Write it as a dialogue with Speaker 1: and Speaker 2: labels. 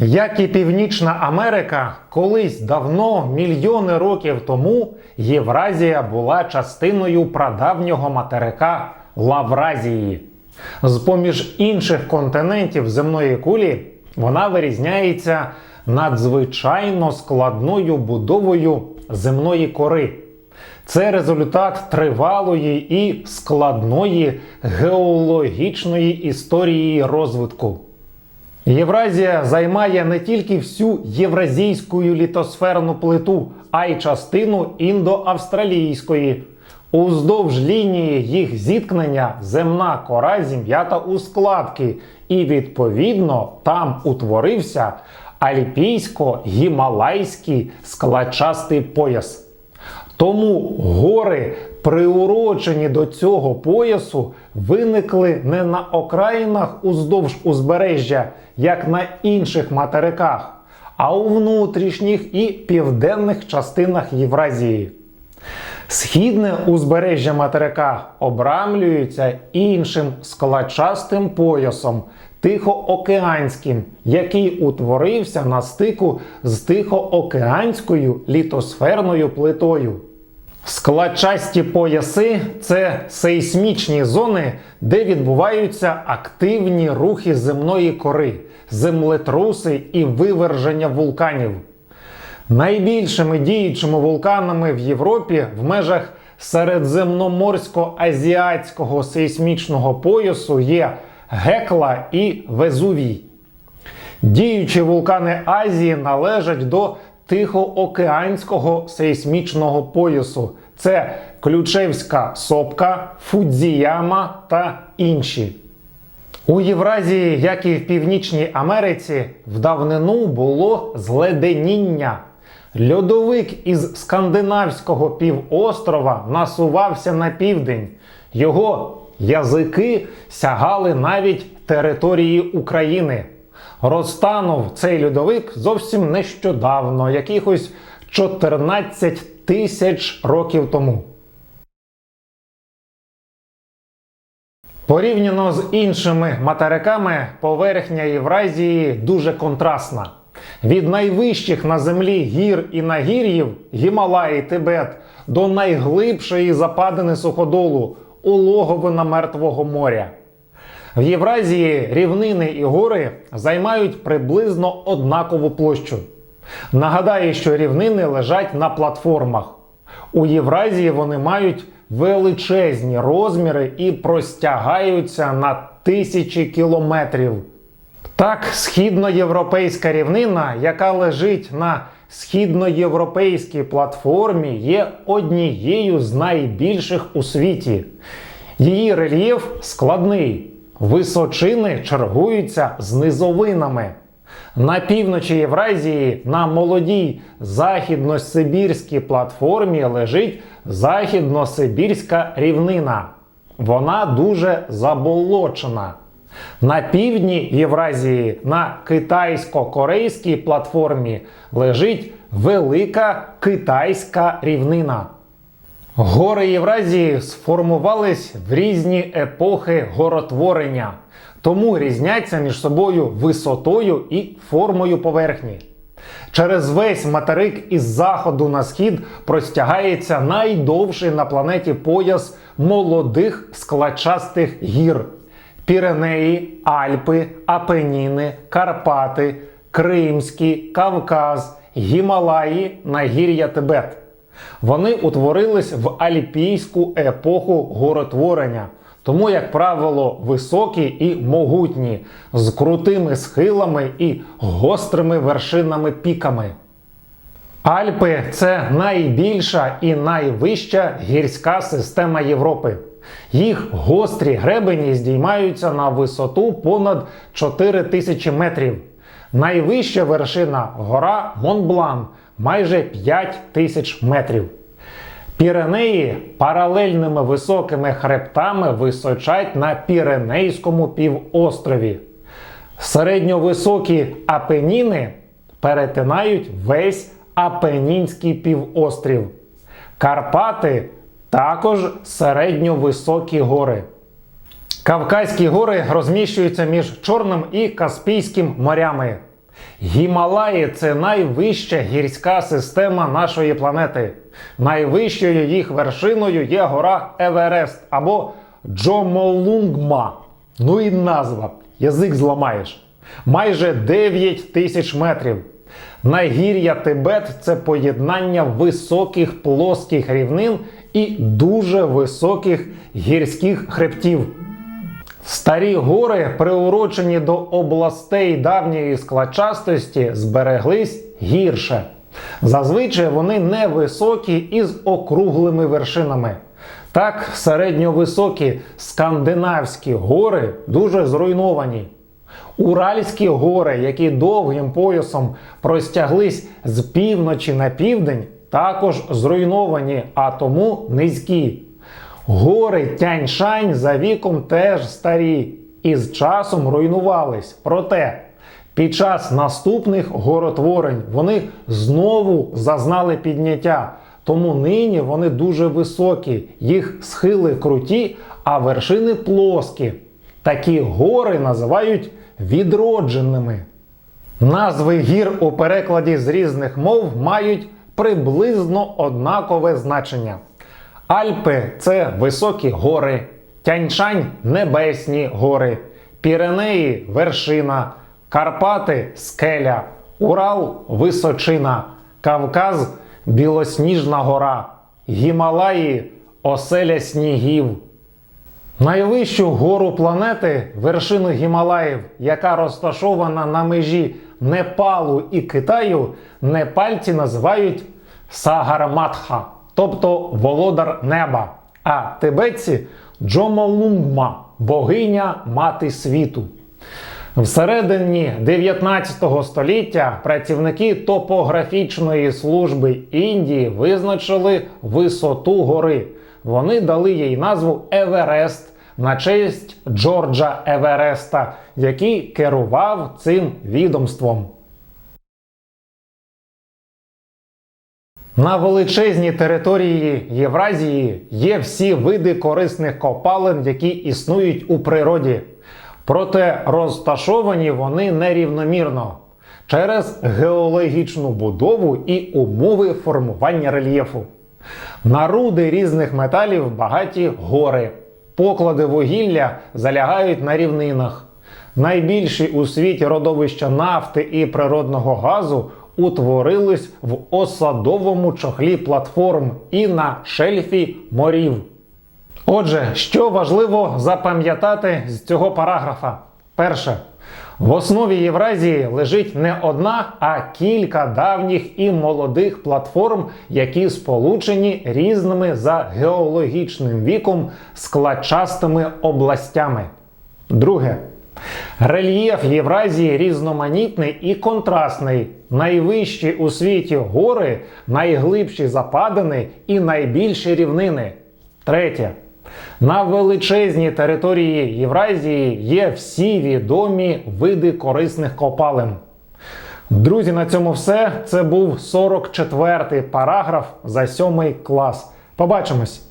Speaker 1: Як і Північна Америка, колись давно, мільйони років тому, Євразія була частиною прадавнього материка Лавразії. З поміж інших континентів земної кулі вона вирізняється надзвичайно складною будовою земної кори. Це результат тривалої і складної геологічної історії розвитку. Євразія займає не тільки всю євразійську літосферну плиту, а й частину індоавстралійської. Уздовж лінії їх зіткнення земна кора зім'ята у складки, і відповідно там утворився альпійсько-гімалайський складчастий пояс. Тому гори, приурочені до цього поясу, виникли не на окраїнах уздовж узбережжя, як на інших материках, а у внутрішніх і південних частинах Євразії. Східне узбережжя материка обрамлюється іншим складчастим поясом Тихоокеанським, який утворився на стику з Тихоокеанською літосферною плитою. Складчасті пояси це сейсмічні зони, де відбуваються активні рухи земної кори, землетруси і виверження вулканів. Найбільшими діючими вулканами в Європі в межах середземноморсько-азіатського сейсмічного поясу є Гекла і Везувій. Діючі вулкани Азії належать до Тихоокеанського сейсмічного поясу. Це Ключевська сопка, Фудзіяма та інші. У Євразії, як і в Північній Америці, в давнину було зледеніння. Льодовик із скандинавського півострова насувався на південь. Його язики сягали навіть території України. Розтанув цей льодовик зовсім нещодавно, якихось 14 тисяч років тому. Порівняно з іншими материками, поверхня Євразії дуже контрастна. Від найвищих на землі гір і нагір'їв Гімалаї, Тибет до найглибшої западини суходолу улоговина Мертвого моря. В Євразії рівнини і гори займають приблизно однакову площу. Нагадаю, що рівнини лежать на платформах. У Євразії вони мають величезні розміри і простягаються на тисячі кілометрів. Так, східноєвропейська рівнина, яка лежить на східноєвропейській платформі, є однією з найбільших у світі. Її рельєф складний, височини чергуються з низовинами. На півночі Євразії на молодій західносибірській платформі лежить західносибірська рівнина. Вона дуже заболочена. На півдні Євразії на китайсько-корейській платформі лежить велика китайська рівнина. Гори Євразії сформувались в різні епохи горотворення, тому різняться між собою висотою і формою поверхні. Через весь материк із заходу на схід простягається найдовший на планеті пояс молодих складчастих гір: Піренеї, Альпи, Апеніни, Карпати, Кримські, Кавказ, Гімалаї, Нагір'я Тибет. Вони утворились в альпійську епоху горотворення, тому, як правило, високі і могутні, з крутими схилами і гострими вершинами піками. Альпи це найбільша і найвища гірська система Європи. Їх гострі гребені здіймаються на висоту понад 4 тисячі метрів. Найвища вершина гора Монблан майже 5 тисяч метрів. Піренеї паралельними високими хребтами височать на Піренейському півострові. Середньовисокі апеніни перетинають весь Апенінський півострів. Карпати також середньовисокі гори. Кавказькі гори розміщуються між Чорним і Каспійським морями. Гімалаї це найвища гірська система нашої планети. Найвищою їх вершиною є гора Еверест або Джомолунгма. Ну і назва. Язик зламаєш. Майже 9 тисяч метрів. Найгір'я Тибет це поєднання високих плоских рівнин і дуже високих гірських хребтів. Старі гори, приурочені до областей давньої складчастості, збереглись гірше. Зазвичай вони невисокі і з округлими вершинами. Так, середньовисокі скандинавські гори дуже зруйновані. Уральські гори, які довгим поясом простяглись з півночі на південь, також зруйновані, а тому низькі. Гори Тяньшань за віком теж старі і з часом руйнувались. Проте під час наступних горотворень вони знову зазнали підняття. Тому нині вони дуже високі, їх схили круті, а вершини плоскі. Такі гори називають відродженими. Назви гір у перекладі з різних мов мають приблизно однакове значення. Альпи це високі гори, Тяньшань небесні гори, Піренеї вершина, Карпати скеля, Урал височина, Кавказ білосніжна гора, Гімалаї оселя снігів. Найвищу гору планети, вершину Гімалаїв, яка розташована на межі Непалу і Китаю, непальці називають Сагарматха, тобто володар неба, а тибетці Джомолунгма, богиня мати світу. Всередині 19 століття працівники топографічної служби Індії визначили висоту гори. Вони дали їй назву Еверест на честь Джорджа Евереста, який керував цим відомством. На величезній території Євразії є всі види корисних копалин, які існують у природі. Проте розташовані вони нерівномірно через геологічну будову і умови формування рельєфу. На руди різних металів багаті гори. Поклади вугілля залягають на рівнинах. Найбільші у світі родовища нафти і природного газу утворились в осадовому чохлі платформ і на шельфі морів. Отже, що важливо запам'ятати з цього параграфа? Перше. В основі Євразії лежить не одна, а кілька давніх і молодих платформ, які сполучені різними за геологічним віком складчастими областями. Друге. Рельєф Євразії різноманітний і контрастний. Найвищі у світі гори, найглибші западини і найбільші рівнини. Третє. На величезній території Євразії є всі відомі види корисних копалин. Друзі, на цьому все. Це був 44-й параграф за 7 клас. Побачимось!